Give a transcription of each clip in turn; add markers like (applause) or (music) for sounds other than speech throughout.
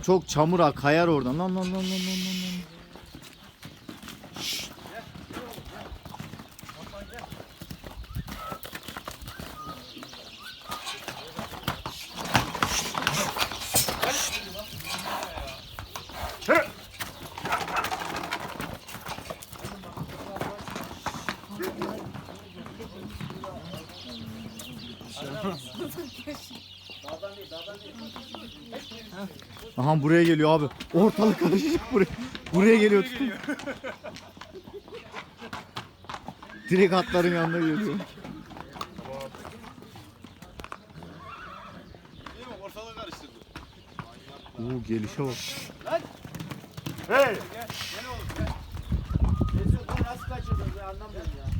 çok çamur ha kayar oradan. Lan lan lan lan lan lan. Aha buraya geliyor abi. Ortalık karışık buraya. Buraya geliyor tutun. Direkt atların yanına geliyor. Ortalığı. Oo gelişe bak. Hey! Mesut bunu nasıl kaçırdın ben anlamıyorum ya.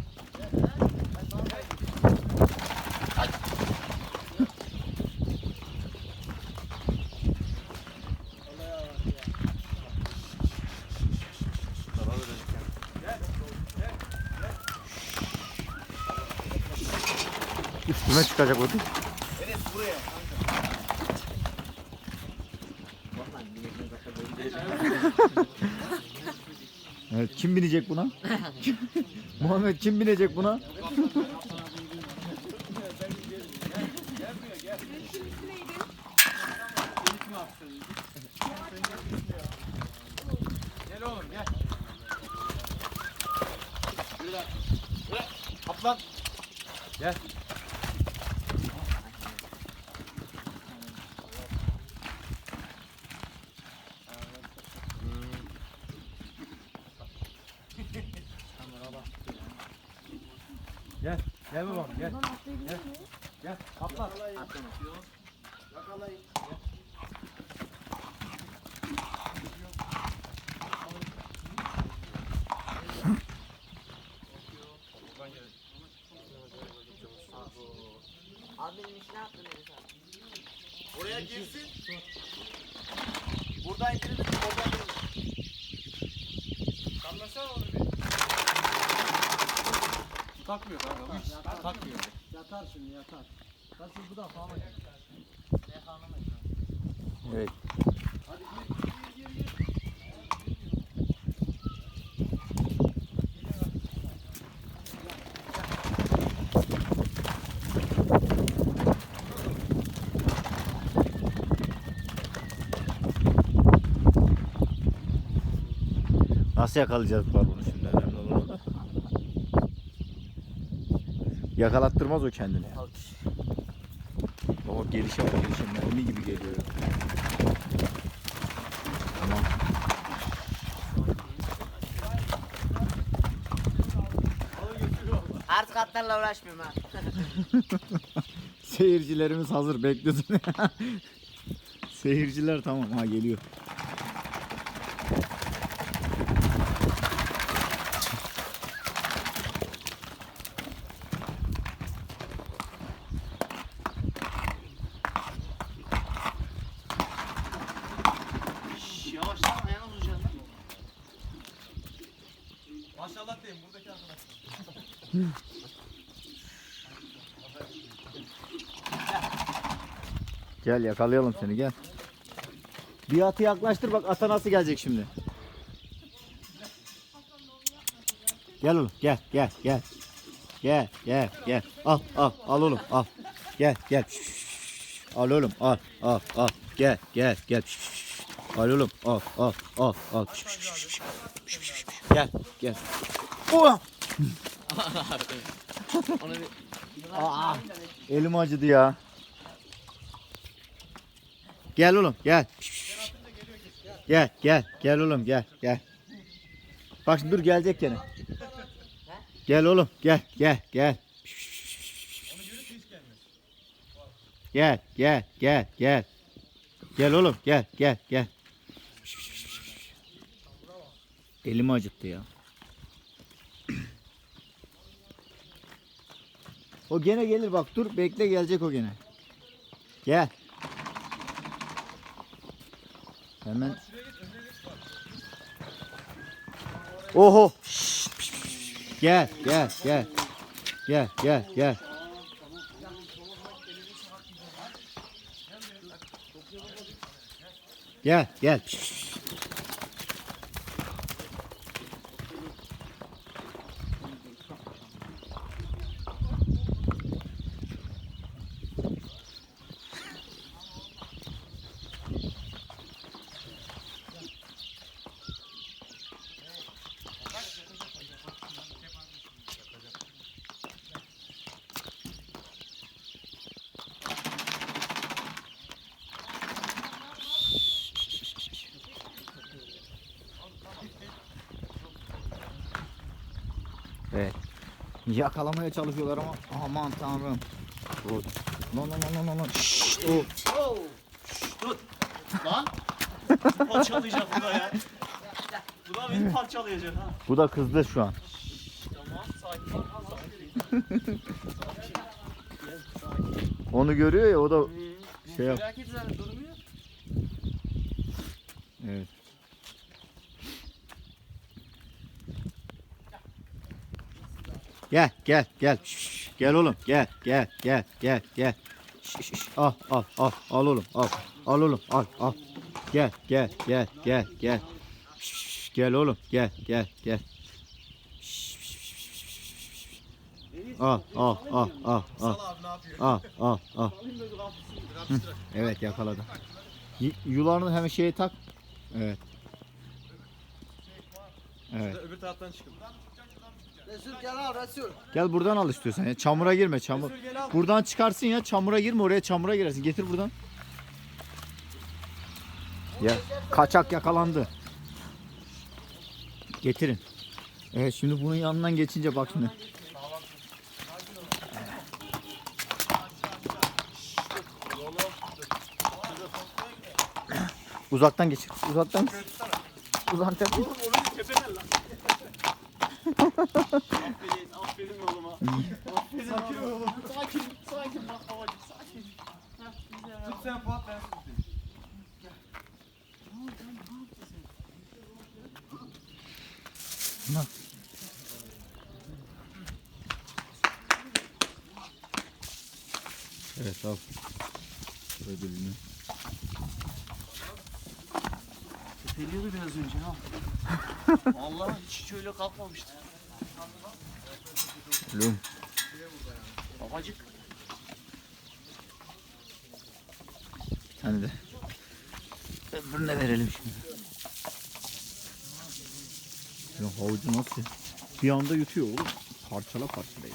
Üstüme çıkacak o da. Enes buraya. Evet, kim binecek buna? (laughs) Muhammed kim binecek buna? Gel oğlum gel. Yürü lan. Yürü. Kaplan. Gel. Gel. Gel babam gel. Gel. Gel. Kaplan. Yakalayın. Abi benim işi ne yaptın Enes abi? Oraya girsin. Buradan girin. Oradan girin. Sallasana onu bir. Takmıyor kanka. bu hiç Takmıyor. Yatar şimdi yatar. Nasıl bu da falan. Evet. Nasıl yakalayacağız var bunu şimdi önemli olan o Yakalattırmaz o kendini. Baba gelişe bak gelişe mermi gibi geliyor. Tamam. Artık atlarla uğraşmıyorum ha. (laughs) Seyircilerimiz hazır bekliyorsun. (laughs) Seyirciler tamam ha geliyor. Gel yakalayalım seni gel. Bir atı yaklaştır bak ata nasıl gelecek şimdi. Gel oğlum gel gel gel. Gel gel gel. Al al al oğlum al. Gel gel. Al oğlum al al al. Gel gel gel. Al oğlum al al al al. Gel gel. Oh! Aa, elim acıdı ya. Gel oğlum gel. Gel gel gel oğlum gel gel. Bak şimdi dur gelecek gene. Gel oğlum gel gel gel. Gel gel gel gel. Gel oğlum gel gel gel. Elimi acıttı ya. O gene gelir bak dur bekle gelecek o gene. Gel. Hemen. Oho. Şşt, piş, piş, piş. Gel gel gel. Gel gel gel. Gel gel. Piş, piş, piş. Evet. Yakalamaya çalışıyorlar ama aman tanrım. O- Lan lan lan lan lan lan. Şşt, o. Lan. Parçalayacak bu da ya. Bu da beni parçalayacak ha. Bu da kızdı şu an. Tamam sakin ol. Sakin. (laughs) Onu görüyor ya o da şey yap. Merak etme durmuyor. Evet. Gel gel gel. Şşş, gel oğlum gel gel gel gel gel. Şş, şş, al al al al oğlum al. Al oğlum al al. Gel gel gel gel gel. Şş, gel oğlum gel gel gel. Şş, şş, şş, şş, şş, şş. Al al al al al. Al al al. Evet yakaladı. Y- Yularını hemen şeye tak. Evet. Evet. Öbür taraftan çıkın. Resul gel al Resul. Gel buradan al istiyorsan ya. Çamura girme çamur. Resul gel al. Buradan çıkarsın ya. Çamura girme oraya çamura girersin. Getir buradan. Ya kaçak yakalandı. Getirin. Evet şimdi bunun yanından geçince bak şimdi. Uzaktan geçir. Uzaktan. Uzaktan. Oğlum onu tepeden lan. aferin, aferin oğluma. aferin oğlum. Sakin, sakin bak havacık, sakin. Heh, güzel. Tut sen Fuat ben tutayım. Bak. Evet al. Ödülünü. Tepeliyordu biraz önce ha. (laughs) Vallahi hiç öyle kalkmamıştı. Lum. Babacık. Bir tane de. Öbürüne verelim şimdi. Ya havucu nasıl? Bir anda yutuyor oğlum. Parçala parçala ya.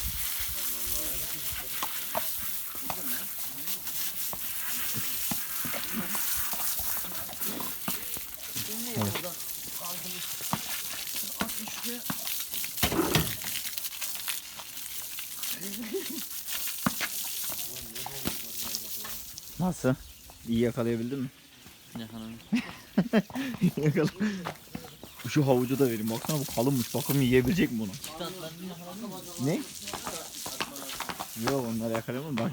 Nasıl? İyi yakalayabildin mi? (laughs) Yakala. Şu havucu da vereyim. Baksana bu kalınmış. Bakalım yiyebilecek mi bunu? Ne? Yok onları yakalayamam. Bak.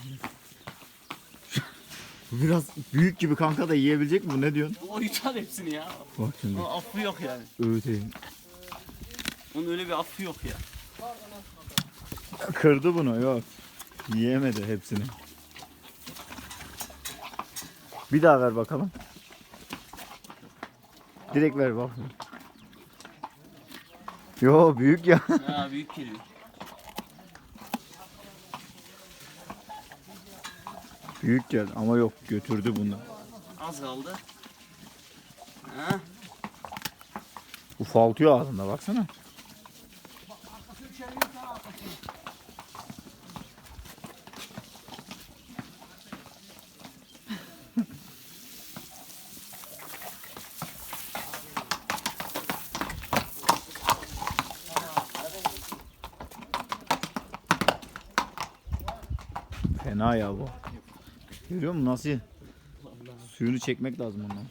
Bu (laughs) biraz büyük gibi kanka da yiyebilecek mi bu? Ne diyorsun? O yutar hepsini ya. Bak şimdi. Onun affı yok yani. Öğüteyim. Onun öyle bir affı yok ya. Kırdı bunu yok. Yiyemedi hepsini. Bir daha ver bakalım. Direkt ver bak. Yo büyük ya. (laughs) Ha büyük geliyor. büyük geldi ama yok götürdü bunu. Az kaldı. Ha? Ufaltıyor ağzında baksana. Fena ya bu. Görüyor musun nasıl? Suyunu çekmek lazım ondan.